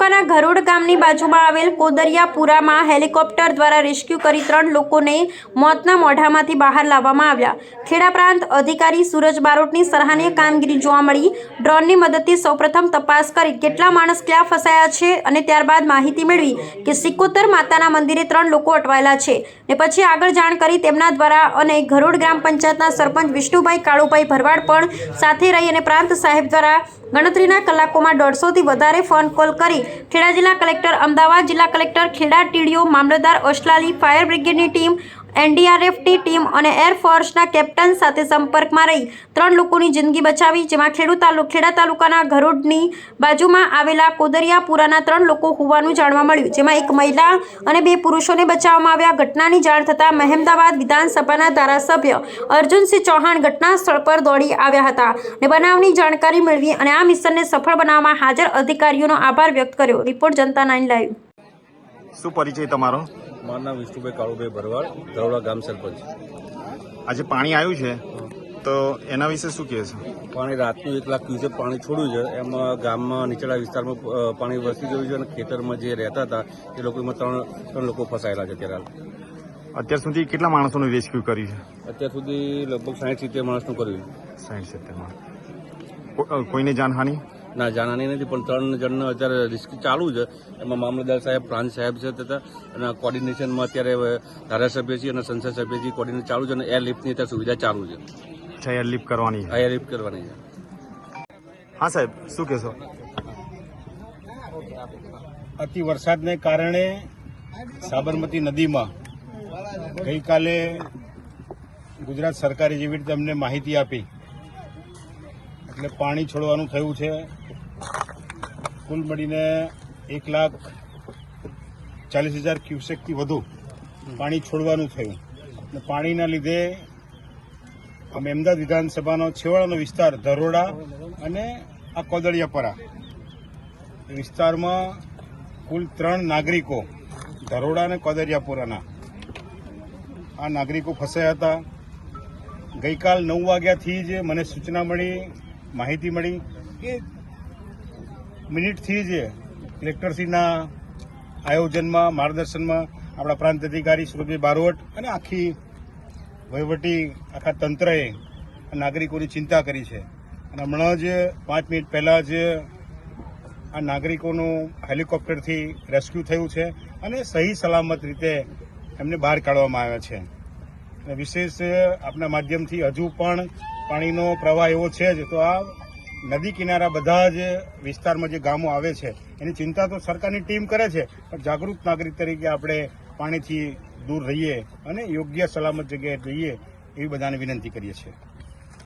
તાલુકાના ઘરોડ ગામની બાજુમાં આવેલ કોદરિયાપુરામાં હેલિકોપ્ટર દ્વારા રેસ્ક્યુ કરી ત્રણ લોકોને મોતના મોઢામાંથી બહાર લાવવામાં આવ્યા. ખેડા પ્રાંત અધિકારી સૂરજ બારોટની સરાહનીય કામગીરી જોવા મળી. ડ્રોનની મદદથી સૌપ્રથમ તપાસ કરી કેટલા માણસ ક્યાં ફસાયા છે અને ત્યારબાદ માહિતી મેળવી કે સિકોતર માતાના મંદિરે ત્રણ લોકો અટવાયેલા છે. ને પછી આગળ જાણ કરી તેમના દ્વારા અને ઘરોડ ગ્રામ પંચાયતના સરપંચ વિષ્ણુભાઈ કાળુભાઈ ભરવાડ પણ સાથે રહી અને પ્રાંત સાહેબ દ્વારા ગણતરીના કલાકોમાં દોઢસોથી વધારે ફોન કોલ કરી ખેડા જિલ્લા કલેક્ટર અમદાવાદ જિલ્લા કલેક્ટર ખેડા ટીડીઓ મામલતદાર અશલાલી ફાયર બ્રિગેડની ટીમ એનડીઆરએફની ટીમ અને એરફોર્સના કેપ્ટન સાથે સંપર્કમાં રહી. ત્રણ લોકોની જિંદગી બચાવી, જેમાં ખેડૂત તાલુ, ખેડા તાલુકાના ઘરોડની બાજુમાં આવેલા કોદરિયાપુરાના ત્રણ લોકો હોવાનું જાણવા મળ્યું, જેમાં એક મહિલા અને બે પુરુષોને બચાવવામાં આવ્યા. ઘટનાની જાણ થતાં મહેમદાવાદ વિધાનસભાના ધારાસભ્ય અર્જુનસિંહ ચૌહાણ ઘટના સ્થળ પર દોડી આવ્યા હતા અને બનાવની જાણકારી મેળવી અને આ મિશનને સફળ બનાવવામાં હાજર અધિકારીઓનો આભાર વ્યક્ત કર્યો. Report Janta nine live. શું પરિચય તમારો? મારું નામ વિષ્ણુભાઈ કાળુભાઈ ભરવાડ ધરોડા ગામ સરપંચ. આજે પાણી આવ્યું છે. તો એના વિશે શું કહેશો પાણી રાતનું એક લાખ ક્યુસેક પાણી છોડ્યું છે. એમાં ગામમાં નીચેલા વિસ્તારમાં પાણી વસી ગયું છે અને ખેતરમાં જે રહેતા હતા એ લોકો એમાં ત્રણ ત્રણ લોકો ફસાયેલા છે અત્યારે અત્યાર સુધી કેટલા માણસોનું રેસ્ક્યુ કર્યું છે? અત્યાર સુધી લગભગ સાઠ સિત્તેર માણસનું કર્યું સાઠ સિત્તેરમાં માણસ. કોઈને જાનહાની? ના જાણાની નથી પણ ત્રણ જણને અત્યારે રિસ્ક ચાલુ છે. એમાં મામલતદાર સાહેબ પ્રાંત સાહેબ છે તથા અને કોર્ડિનેશનમાં અત્યારે ધારાસભ્યજી અને સંસદ સભ્યજી કોર્ડિનેશન ચાલુ છે અને એર લિફ્ટની અત્યારે સુવિધા ચાલુ છે. અચ્છા એરલિફ્ટ કરવાની છે. એર લિફ્ટ કરવાની છે. હા સાહેબ શું કહેશો? અતિ વરસાદને કારણે સાબરમતી નદીમાં ગઈકાલે ગુજરાત સરકારે જેવી રીતે અમને માહિતી આપી એટલે પાણી છોડવાનું થયું છે. કુલ મળીને એક લાખ ચાલીસ હજાર ક્યુસેકથી વધુ પાણી છોડવાનું થયું. અને પાણીના લીધે અમે અમદાવાદ વિધાનસભાનો છેવાડાનો વિસ્તાર, ધરોડા અને આ કોદળિયાપરા વિસ્તારમાં કુલ ત્રણ નાગરિકો, ધરોડા અને કોદરિયાપુરાના આ નાગરિકો ફસાયા હતા. ગઈકાલ નવ વાગ્યાથી જ મને સૂચના મળી માહિતી મળી કે મિનિટથી જ કલેક્ટરશ્રીના આયોજનમાં, માર્ગદર્શનમાં આપણા પ્રાંત અધિકારી સુરભી બારોટ અને આખી વહીવટી, આખા તંત્રએ નાગરિકોની ચિંતા કરી છે. અને હમણાં જ, પાંચ મિનિટ પહેલાં જ આ નાગરિકોનું હેલિકોપ્ટરથી રેસ્ક્યુ થયું છે અને સહી સલામત રીતે એમને બહાર કાઢવામાં આવ્યા છે. અને વિશેષ આપના માધ્યમથી હજુ પણ પાણીનો પ્રવાહ એવો છે જ. તો આ નદી કિનારા બધા જ વિસ્તારમાં જે ગામો આવે છે, એની ચિંતા તો સરકારની ટીમ કરે છે, પણ જાગૃત નાગરિક તરીકે આપણે પાણીથી દૂર રહીએ અને યોગ્ય સલામત જગ્યાએ જઈએ એવી બધાને વિનંતી કરીએ છીએ.